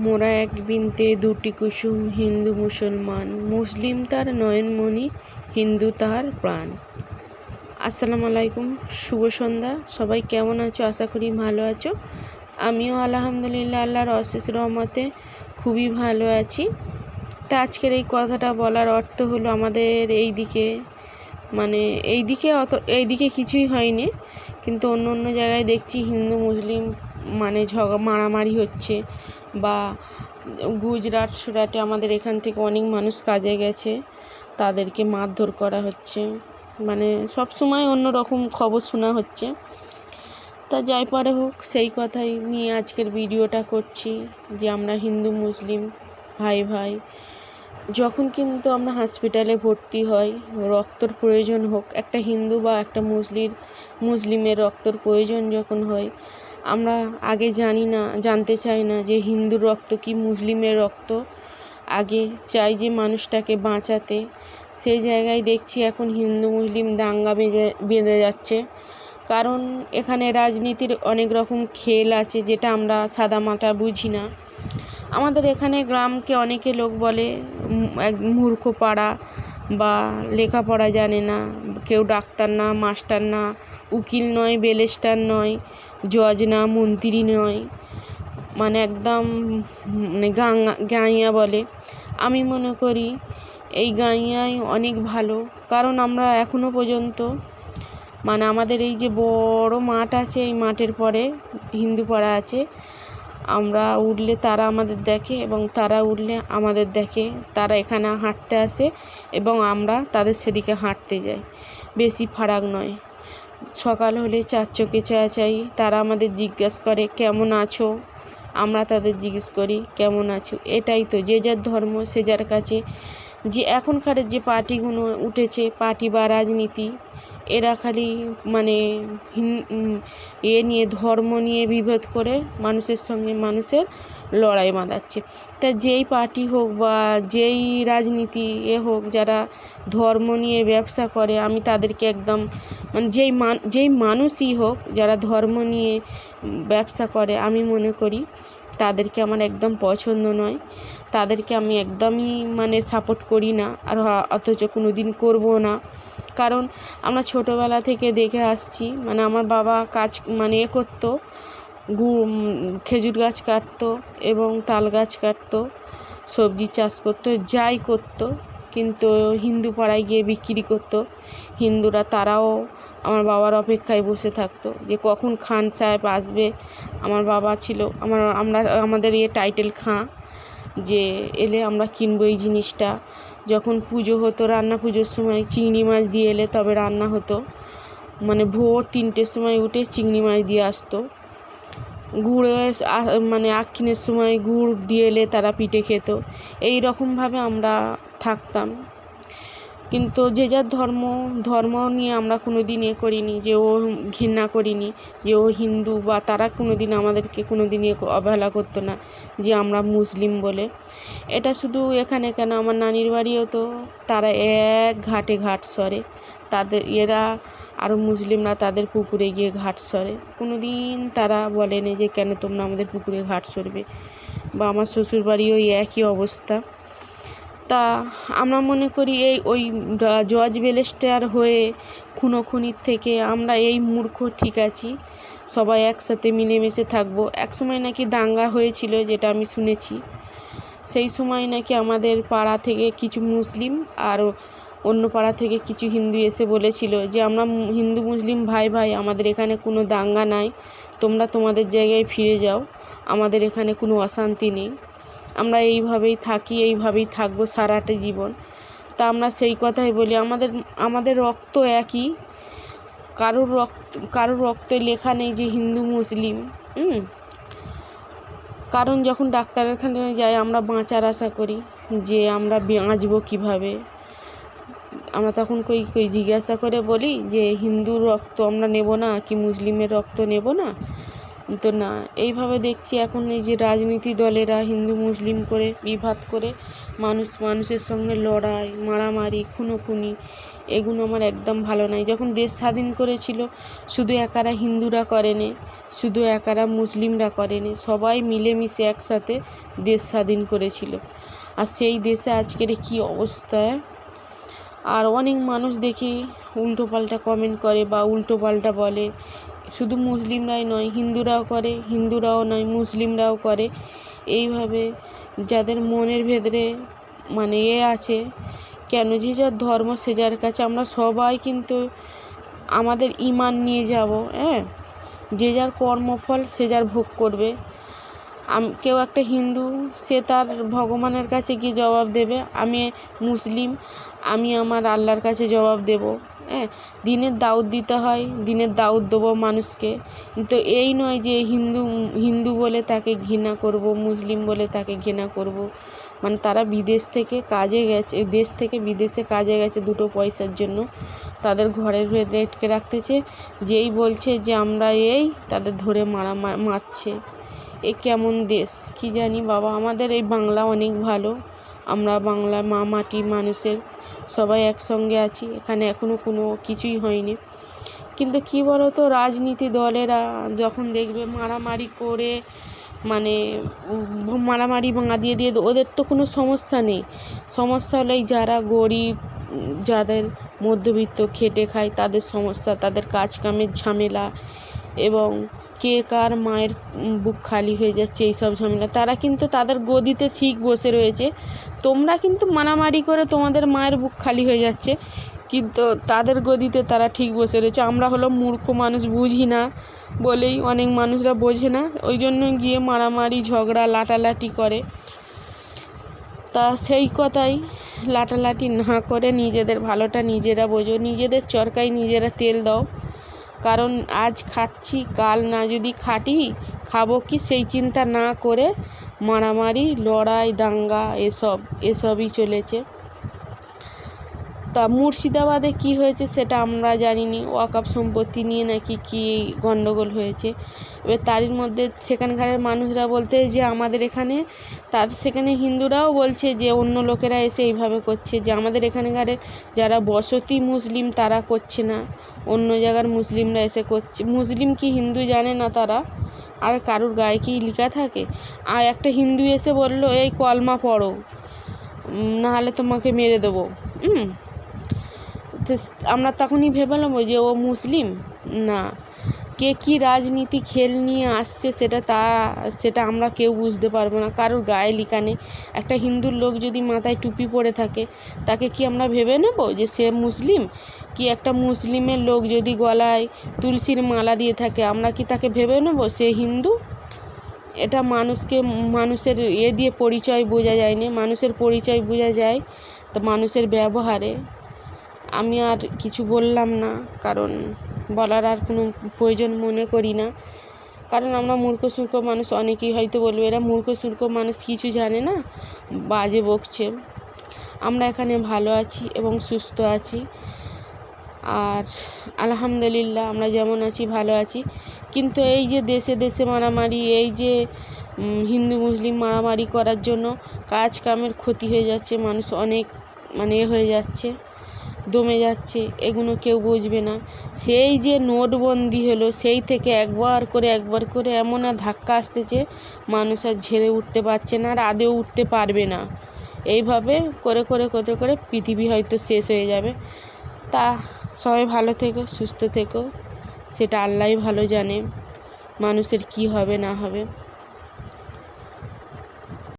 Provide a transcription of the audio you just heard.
মোরা এক বৃন্তে দুটি কুসুম, হিন্দু, মুসলমান। মুসলিম তার নয়নমণি হিন্দু তার প্রাণ। আসসালামু আলাইকুম, শুভ সন্ধ্যা। সবাই কেমন আছো? আশা করি ভালো আছো। আমিও আলহামদুলিল্লাহ আল্লাহর অশেষ রহমতে খুবই ভালো আছি। তা আজকের এই কথাটা বলার অর্থ হলো আমাদের এই দিকে মানে এই দিকে অত এই দিকে কিছুই হয়নি। কিন্তু অন্য অন্য জায়গায় দেখছি হিন্দু, মুসলিম মানে ঝগড়া মারামারি হচ্ছে। বা গুজরাট, সুরাটে আমাদের এখান থেকে অনেক মানুষ কাজে গেছে। তাদেরকে মারধর করা হচ্ছে। মানে সব সময় অন্য রকম খবর শোনা হচ্ছে। তা যাই পারে হোক, সেই কথাই নিয়ে আজকের ভিডিওটা করছি যে আমরা হিন্দু, মুসলিম, ভাই ভাই, যখন কিন্তু আমরা হসপিটালে ভর্তি হই, রক্তর প্রয়োজন হোক, একটা হিন্দু বা একটা মুসলির, মুসলিমের রক্তর প্রয়োজন যখন হয় আমরা আগে জানি না, জানতে চাই না যে হিন্দুর রক্ত কি মুসলিমের রক্ত। আগে চাই যে মানুষটাকে বাঁচাতে। সেই জায়গায় দেখছি এখন হিন্দু মুসলিম দাঙ্গা বেঁধে বেঁধে যাচ্ছে। কারণ এখানে রাজনীতির অনেক রকম খেল আছে যেটা আমরা সাদামাটা বুঝি না। আমাদের এখানে গ্রামকে অনেকে লোক বলে এক মূর্খ পাড়া বা লেখাপড়া জানে না, কেউ ডাক্তার না, মাস্টার না, উকিল নয় বেলেস্টার নয়, জজ না, মন্ত্রী নয়। মানে একদম মানে গাঁইয়া বলে। আমি মনে করি এই গাঁইয়াই অনেক ভালো। কারণ আমরা এখনও পর্যন্ত মানে আমাদের এই যে বড় মাঠ আছে, এই মাঠের পরে হিন্দু পাড়া আছে আমরা উঠলে তারা আমাদের দেখে এবং তারা উঠলে আমাদের দেখে। তারা এখানে হাঁটতে আসে এবং আমরা তাদের সেদিকে হাঁটতে যাই। বেশি ফারাক নয়। সকাল হলে চার চোখে চাই, তারা আমাদের জিজ্ঞেস করে, কেমন আছো? আমরা তাদের জিজ্ঞেস করি, কেমন আছো? এটাই তো, যে যার ধর্ম, সে যার কাছে। যে এখনকার যে পার্টিগুলো উঠেছে, পার্টি বা রাজনীতি এরা খালি মানে এ নিয়ে ধর্ম নিয়ে বিভেদ করে মানুষের সঙ্গে মানুষের লড়াই বাঁধাচ্ছে। তা যেই পার্টি হোক বা যেই রাজনীতি এ হোক, যারা ধর্ম নিয়ে ব্যবসা করে, আমি তাদেরকে একদম মানে যেই মান, যেই মানুষই হোক, যারা ধর্ম নিয়ে ব্যবসা করে, আমি মনে করি তাদেরকে আমার একদম পছন্দ নয়। তাদেরকে আমি একদমই মানে সাপোর্ট করি না, আর অথচ কোনো দিন করব না। কারণ আমরা ছোটোবেলা থেকে দেখে আসছি মানে আমার বাবা কাজ মানে এ করতো গু খেজুর গাছ কাটতো এবং তাল গাছ কাটতো, সবজি চাষ করতো, যাই করতো, কিন্তু হিন্দু পাড়ায় গিয়ে বিক্রি করতো, হিন্দুরা তারাও আমার বাবার অপেক্ষায় বসে থাকতো, যে কখন খান সাহেব আসবে, আমার বাবা ছিল, আমার, আমরা, আমাদের ইয়ে টাইটেল খাঁ, যে এলে আমরা কিনবো এই জিনিসটা যখন পুজো হতো, রান্না পুজোর সময় চিংড়ি মাছ দিয়ে এলে তবে রান্না হতো। মানে ভোর তিনটের সময় উঠে চিংড়ি মাছ দিয়ে আসতো। গুড়ে মানে আক্ষিনের সময় গুড় দিয়ে এলে তারা পিঠে খেত। এই রকমভাবে আমরা থাকতাম। কিন্তু যে যার ধর্ম ধর্ম নিয়ে আমরা কোনো দিন এ করিনি, যে ও ঘৃণা করিনি, যে ও হিন্দু বা তারা কোনো দিন আমাদেরকে কোনো দিন এ অবহেলা করতো না, যে আমরা মুসলিম বলে। এটা শুধু এখানে কেন? আমার নানির বাড়িও তো তারা এক ঘাটে ঘাট সরে। তাদের, এরা আরও মুসলিমরা তাদের পুকুরে গিয়ে ঘাট সরে। কোনো দিন তারা বলেনি যে কেন তোমরা আমাদের পুকুরে ঘাট সরবে। বা আমার শ্বশুরবাড়িও ওই একই অবস্থা। তা আমরা মনে করি এই ওই জজ বেলেস্টার হয়ে খুনোখুনির থেকে আমরা এই মূর্খ ঠিক আছি। সবাই একসাথে মিলেমিশে থাকব। এক সময় নাকি দাঙ্গা হয়েছিল, যেটা আমি শুনেছি। সেই সময় নাকি আমাদের পাড়া থেকে কিছু মুসলিম আর অন্য পাড়া থেকে কিছু হিন্দু এসে বলেছিল যে, আমরা হিন্দু, মুসলিম, ভাই ভাই, আমাদের এখানে কোনো দাঙ্গা নাই। তোমরা তোমাদের জায়গায় ফিরে যাও। আমাদের এখানে কোনো অশান্তি নেই। আমরা এইভাবেই থাকি, এইভাবেই থাকব সারাটা জীবন। তা আমরা সেই কথাই বলি, আমাদের আমাদের রক্ত একই। কারোর রক্ত, কারোর রক্তে লেখা নেই যে হিন্দু, মুসলিম কারণ যখন ডাক্তারখানে যাই আমরা বাঁচার আশা করি যে আমরা বাঁচবো কীভাবে। আমরা তখন কই কই জিজ্ঞাসা করে বলি যে হিন্দুর রক্ত আমরা নেব না কি মুসলিমের রক্ত নেব না? তো না, এইভাবে দেখছি এখন এই যে রাজনীতি দলেরা হিন্দু, মুসলিম করে বিভাদ করে মানুষ, মানুষের সঙ্গে লড়াই, মারামারি, খুনোখুনি, এগুলো আমার একদম ভালো নয় যখন দেশ স্বাধীন করেছিল, শুধু একারা হিন্দুরা করেনি, শুধু একারা মুসলিমরা করেনি, সবাই মিলেমিশে একসাথে দেশ স্বাধীন করেছিল। আর সেই দেশে আজকের কী অবস্থা আর অনেক মানুষ দেখি উল্টো পাল্টা কমেন্ট করে বা উল্টো পাল্টা বলে শুধু মুসলিমরাই নয়, হিন্দুরাও করে, হিন্দুরাও নয়, মুসলিমরাও করে। এইভাবে যাদের মনের ভেতরে মানে এ আছে, কেন যে যার ধর্ম সে যার কাছে, আমরা সবাই কিন্তু আমাদের ইমান নিয়ে যাব হ্যাঁ? যে যার কর্মফল সে যার ভোগ করবে। কেউ একটা হিন্দু, সে তার ভগবানের কাছে গিয়ে জবাব দেবে, আমি মুসলিম। আমি আমার আল্লাহর কাছে জবাব দেব। হ্যাঁ দিনের দাউদ দিতে হয়, দিনের দাউদ দেবো মানুষকে। কিন্তু এই নয় যে হিন্দু হিন্দু বলে তাকে ঘৃণা করব, মুসলিম বলে তাকে ঘৃণা করব। মানে তারা বিদেশ থেকে কাজে গেছে, দেশ থেকে বিদেশে কাজে গেছে দুটো পয়সার জন্য। তাদের ঘরের ভেতরে আটকে রাখতেছে। যেই বলছে যে আমরা এই, তাদের ধরে মারা মারছে। এ কেমন দেশ? কী জানি বাবা, আমাদের এই বাংলা অনেক ভালো। আমরা বাংলা মা মাটি মানুষের সবাই একসঙ্গে আছি, এখানে এখনও কোনো কিছুই হয়নি। কিন্তু কী বলো তো রাজনীতি দলেরা যখন দেখবে মারামারি করে মানে মারামারি ভাঙা দিয়ে দিয়ে, ওদের তো কোনো সমস্যা নেই। সমস্যা হলো এই যারা গরিব, যাদের মধ্যবিত্ত, খেটে খায়, তাদের সমস্যা, তাদের কাজ কামের ঝামেলা এবং কে কার মায়ের বুক খালি হয়ে যাচ্ছে, এইসব ঝামেলা। তারা কিন্তু তাদের গদিতে ঠিক বসে রয়েছে। তোমরা কিন্তু মারামারি করে তোমাদের মায়ের বুক খালি হয়ে যাচ্ছে, কিন্তু তাদের গদিতে তারা ঠিক বসে রয়েছে। আমরা হলো মূর্খ মানুষ, বুঝি না বলেই অনেক মানুষরা বোঝে না। ওই জন্য গিয়ে মারামারি, ঝগড়া, লাটালাটি করে। তা সেই কথাই লাটালাটি না করে নিজেদের ভালোটা নিজেরা বোঝো। নিজেদের চরকায় নিজেরা তেল দাও। কারণ আজ খাচ্ছি, কাল না যদি খাটি, খাব কি সেই চিন্তা না করে মারামারি, লড়াই, দাঙ্গা, এসব, এসবই চলেছে। তা মুর্শিদাবাদে কী হয়েছে সেটা আমরা জানি নি ওয়াকফ সম্পত্তি নিয়ে নাকি কী গণ্ডগোল হয়েছে। এবার তারই মধ্যে সেখানকারের মানুষরা বলতে যে আমাদের এখানে তাদের সেখানে হিন্দুরাও বলছে যে অন্য লোকেরা এসে এইভাবে করছে যে আমাদের এখানকার যারা বসতি মুসলিম তারা করছে না। অন্য জায়গার মুসলিমরা এসে করছে। মুসলিম কি হিন্দু জানে না তারা? আর কারুর গায়ে কি লেখা থাকে? আর একটা হিন্দু এসে বলল, এই কলমা পড়ো নাহলে তোমাকে মেরে দেবো। হুম। আমরা তখনই ভেবে নেব যে ও মুসলিম, না। কে কী রাজনীতি খেল নিয়ে আসছে সেটা তা, সেটা আমরা কেউ বুঝতে পারব না। কারোর গায়ে লেখা নেই। একটা হিন্দুর লোক যদি মাথায় টুপি পরে থাকে, তাকে কি আমরা ভেবে নেব যে সে মুসলিম? কি একটা মুসলিমের লোক যদি গলায় তুলসীর মালা দিয়ে থাকে, আমরা কি তাকে ভেবে নেব সে হিন্দু? এটা মানুষকে, মানুষের এ দিয়ে পরিচয় বোঝা যায় না মানুষের পরিচয় বোঝা যায় তো মানুষের ব্যবহারে। আমি আর কিছু বললাম না, কারণ বলার আর কোনো প্রয়োজন মনে করি না। কারণ আমরা মূর্খ সূর্খ মানুষ, অনেকেই হয়তো বলবে, এরা মূর্খ সূর্খ মানুষ, কিছু জানে না? বাজে বকছে। আমরা এখানে ভালো আছি এবং সুস্থ আছি। আর আলহামদুলিল্লাহ আমরা যেমন আছি, ভালো আছি। কিন্তু এই যে দেশে দেশে মারামারি, এই যে হিন্দু, মুসলিম মারামারি করার জন্য কাজ কামের ক্ষতি হয়ে যাচ্ছে, মানুষ অনেক মানে হয়ে যাচ্ছে। দমে যাচ্ছে, এগুলো কেউ বুঝবে না। সেই যে নোটবন্দি হলো, সেই থেকে একবার করে একবার করে এমন আর ধাক্কা আসতেছে, মানুষ আর ঝেড়ে উঠতে পারছে না আর আদেও উঠতে পারবে না। এইভাবে করে করে করে করে পৃথিবী হয়তো শেষ হয়ে যাবে। তা সবাই ভালো থেকো, সুস্থ থেকো, সেটা আল্লাহই ভালো জানে, মানুষের কী হবে, না হবে।